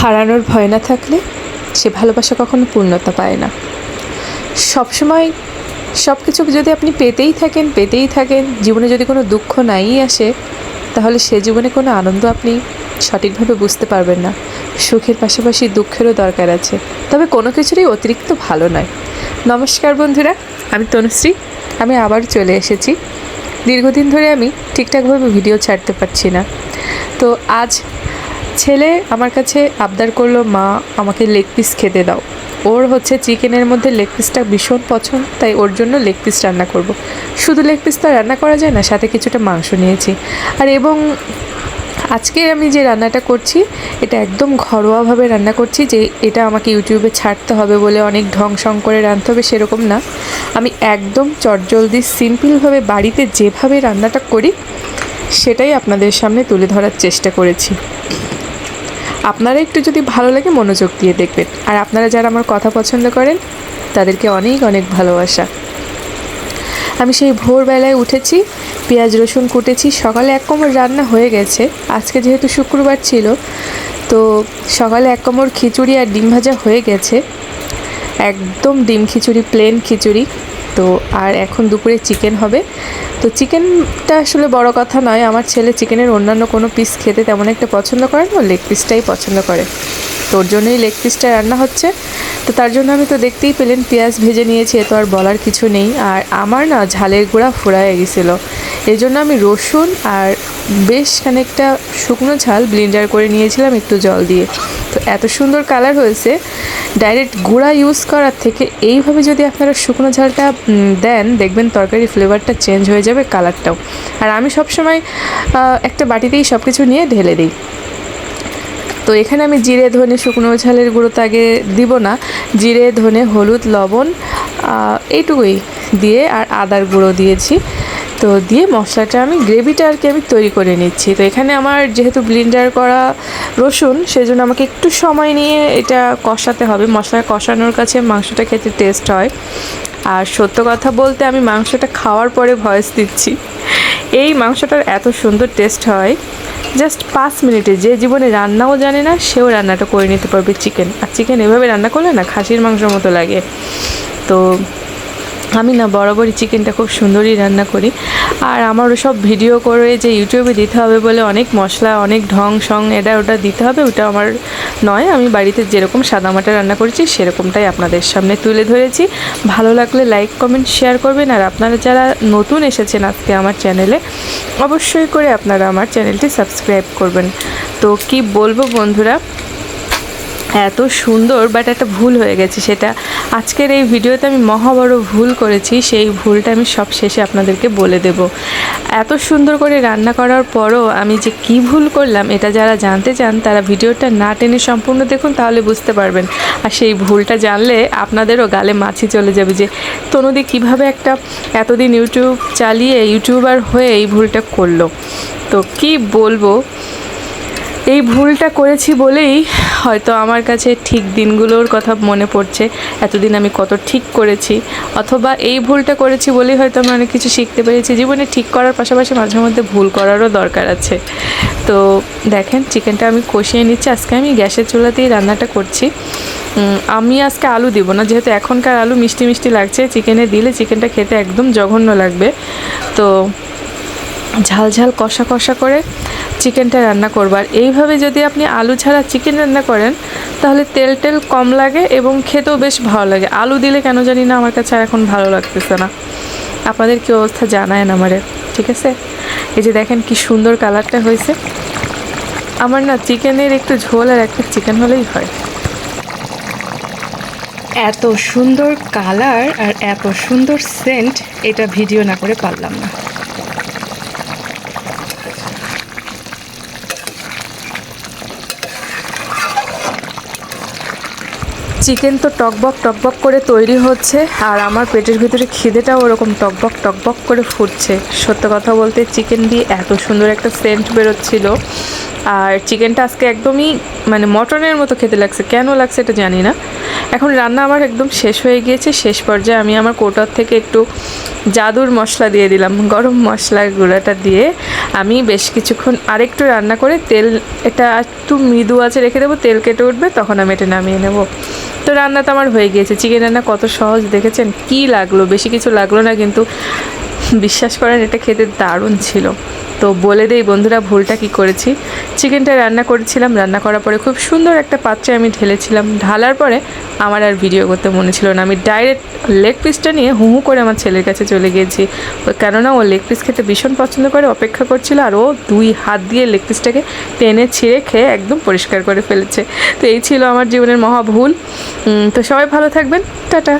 হারানোর ভয় না থাকলে সে ভালোবাসা কখনো পূর্ণতা পায় না। সবসময় সব কিছু যদি আপনি পেতেই থাকেন পেতেই থাকেন, জীবনে যদি কোনো দুঃখ নাই আসে, তাহলে সে জীবনে কোনো আনন্দ আপনি সঠিকভাবে বুঝতে পারবেন না। সুখের পাশাপাশি দুঃখেরও দরকার আছে। তবে কোনো কিছুরই অতিরিক্ত ভালো নয়। নমস্কার বন্ধুরা, আমি তনুশ্রী। আমি আবার চলে এসেছি। দীর্ঘদিন ধরে আমি ঠিকঠাকভাবে ভিডিও ছাড়তে পারছি না। তো আজ ছেলে আমার কাছে আবদার করল, মা, আমাকে লেগ পিস খেতে দাও। ওর হচ্ছে চিকেনের মধ্যে লেগ পিসটা ভীষণ পছন্দ, তাই ওর জন্য লেগ পিস রান্না করব। শুধু লেগ পিস তো রান্না করা যায় না, সাথে কিছুটা মাংস নিয়েছি। আর এবং আজকে আমি যে রান্নাটা করছি, এটা একদম ঘরোয়াভাবে রান্না করছি, যে এটা আমাকে ইউটিউবে ছাড়তে হবে বলে অনেক ঢং সং করে রাঁধতে হবে সেরকম না। আমি একদম চটজলদি, সিম্পলভাবে বাড়িতে যেভাবে রান্নাটা করি, সেটাই আপনাদের সামনে তুলে ধরার চেষ্টা করেছি। আপনারা একটু যদি ভালো লাগে মনোযোগ দিয়ে দেখবেন। আর আপনারা যারা আমার কথা পছন্দ করেন, তাদেরকে অনেক অনেক ভালোবাসা। আমি সেই ভোরবেলায় উঠেছি, পেঁয়াজ রসুন কুটেছি, সকালে এক কোমর রান্না হয়ে গেছে। আজকে যেহেতু শুক্রবার ছিল, তো সকালে এক কোমর খিচুড়ি আর ডিম ভাজা হয়ে গেছে। একদম ডিম খিচুড়ি প্লেন খিচুড়ি। তো আর এখন দুপুরে চিকেন হবে। তো চিকেনটা আসলে বড় কথা নয়, আমার ছেলে চিকেনের অন্যান্য কোনো পিস খেতে তেমন একটা পছন্দ করে না লেগ পিসটাই পছন্দ করে। তো ওর জন্যই লেগ পিসটা রান্না হচ্ছে। তো তার জন্য আমি তো দেখতেই পেলেন, পেঁয়াজ ভেজে নিয়েছি, এ তো আর বলার কিছু নেই। আর আমার না ঝালের গুঁড়া ফুরায় গেছিল। এই জন্য আমি রসুন আর বেশ খানিকটা শুকনো ঝাল ব্লিন্ডার করে নিয়েছিলাম একটু জল দিয়ে। তো এত সুন্দর কালার হয়েছে। ডাইরেক্ট গুঁড়া ইউজ করার থেকে এইভাবে যদি আপনারা শুকনো ঝালটা দেন, দেখবেন তরকারি ফ্লেভারটা চেঞ্জ হয়ে যাবে কালারটাও। আর আমি সবসময় একটা বাটিতেই সব কিছু নিয়ে ঢেলে দিই। তো এখানে আমি জিরে, ধনে, শুকনো ঝালের গুঁড়ো তো আগে দিব না। জিরে, ধনে, হলুদ, লবণ এইটুকুই দিয়ে আর আদার গুঁড়ো দিয়েছি। তো দিয়ে মশলাটা আমি গ্রেভিটা আর কি আমি তৈরি করে নিচ্ছি। তো এখানে আমার যেহেতু ব্লিন্ডার করা রসুন, সেজন্য আমাকে একটু সময় নিয়ে এটা কষাতে হবে। মশলা কষানোর কাছে মাংসটা খেতে টেস্ট হয়। আর সত্য কথা বলতে আমি মাংসটা খাওয়ার পরে ভয়েস দিচ্ছি। এই মাংসটার এত সুন্দর টেস্ট হয়। জাস্ট পাঁচ মিনিটে যে জীবনে রান্নাও জানে না, সেও রান্নাটা করে নিতে পারবে চিকেন আর চিকেন এভাবে রান্না করলে না, খাসির মাংসের মতো লাগে। তো আমি না বরাবরই চিকেনটা খুব সুন্দরই রান্না করি। আর আমার সব ভিডিও করে যে ইউটিউবে দিতে হবে বলে অনেক মশলা, অনেক ঢং, সং এটা ওটা দিতে হবে, ওটা আমার নয়। আমি বাড়িতে যেরকম সাদামাটা রান্না করেছি, সেরকমটাই আপনাদের সামনে তুলে ধরেছি। ভালো লাগলে লাইক কমেন্ট শেয়ার করবেন। আর আপনারা যারা নতুন এসেছেন আজকে আমার চ্যানেলে অবশ্যই করে আপনারা আমার চ্যানেলটি সাবস্ক্রাইব করবেন। তো কি বলব বন্ধুরা, এত সুন্দর বাট একটা ভুল হয়ে গেছে সেটা। আজকের এই ভিডিওতে আমি মহা বড় ভুল করেছি, সেই ভুলটা আমি সব শেষে আপনাদেরকে বলে দেব। এত সুন্দর করে রান্না করার পরও আমি যে কি ভুল করলাম, এটা যারা জানতে চান, তারা ভিডিওটা না টেনে সম্পূর্ণ দেখুন, তাহলে বুঝতে পারবেন। আর সেই ভুলটা জানলে আপনাদেরও গালে মাছি চলে যাবে যে, তনুদি কীভাবে একটা এতদিন ইউটিউব চালিয়ে ইউটিউবার হয়ে এই ভুলটা করল। তো কি বলব এই ভুলটা করেছি বলেই হয়তো আমার কাছে ঠিক দিনগুলোর কথা মনে পড়ছে, এতদিন আমি কত ঠিক করেছি। অথবা এই ভুলটা করেছি বলেই হয়তো আমি অনেক কিছু শিখতে পেরেছি, জীবনে ঠিক করার পাশাপাশি মাঝে মধ্যে ভুল করারও দরকার আছে। তো দেখেন, চিকেনটা আমি কষিয়ে নিচ্ছি, আজকে আমি গ্যাসের চুলাতেই রান্নাটা করছি। আমি আজকে আলু দিব না, যেহেতু এখনকার আলু মিষ্টি মিষ্টি লাগছে, চিকেনে দিলে চিকেনটা খেতে একদম জঘন্য লাগবে। তো ঝাল ঝাল কষা কষা করে চিকেনটা রান্না করব। আর এইভাবে যদি আপনি আলু ছাড়া চিকেন রান্না করেন, তাহলে তেল টেল কম লাগে এবং খেতেও বেশ ভালো লাগে। আলু দিলে কেন জানি না আমার কাছে আর এখন ভালো লাগতেছে না। আপনাদের কি অবস্থা জানায় না আমারে, ঠিক আছে? এই যে দেখেন কি সুন্দর কালারটা হয়েছে। আমার না চিকেনের একটু ঝোল আর একটা চিকেন হলেই হয়। এত সুন্দর কালার আর এত সুন্দর সেন্ট এটা ভিডিও না করে পারলাম না। চিকেন তো টকবক টকবক করে তৈরি হচ্ছে, আর আমার পেটের ভিতরে খিদেটাও ওরকম টকবক টকবক করে ফুটছে। সত্য কথা বলতে চিকেন দিয়ে এত সুন্দর একটা সেন্ট বেরোচ্ছিল, আর চিকেনটা আজকে একদমই মানে মটনের মতো খেতে লাগছে। কেন লাগছে এটা জানি না। এখন রান্না আমার একদম শেষ হয়ে গিয়েছে। শেষ পর্যায়ে আমি আমার কোটার থেকে একটু জাদুর মশলা দিয়ে দিলাম, গরম মশলার গুঁড়াটা দিয়ে। আমি বেশ কিছুক্ষণ আরেকটু রান্না করে তেল, এটা একটু মৃদু আছে রেখে দেবো, তেল কেটে উঠবে, তখন আমি এটা নামিয়ে নেব। তো রান্না তো আমার হয়ে গিয়েছে। চিকেন রান্না কত সহজ, দেখেছেন? কি লাগল? বেশি কিছু লাগল না, কিন্তু বিশ্বাস করেন, এটা খেতে দারুণ ছিল। তো বলে দেই বন্ধুরা ভুলটা কি করেছি? চিকেনটা রান্না করেছিলাম, রান্না করার পরে খুব সুন্দর একটা পাত্রে আমি ঢেলেছিলাম। ঢালার পরে আমার আর ভিডিও করতে মনে ছিল না। আমি ডাইরেক্ট লেগ পিসটা নিয়ে হু হু করে আমার ছেলের কাছে চলে গিয়েছি। কেননা ও লেগ পিস খেতে ভীষণ পছন্দ করে, অপেক্ষা করছিল আর ও দুই হাত দিয়ে লেগ পিসটাকে টেনে ছিঁড়ে খেয়ে একদম পরিষ্কার করে ফেলেছে। তো এই ছিল আমার জীবনের মহা ভুল। তো সবাই ভালো থাকবেন। টাটা।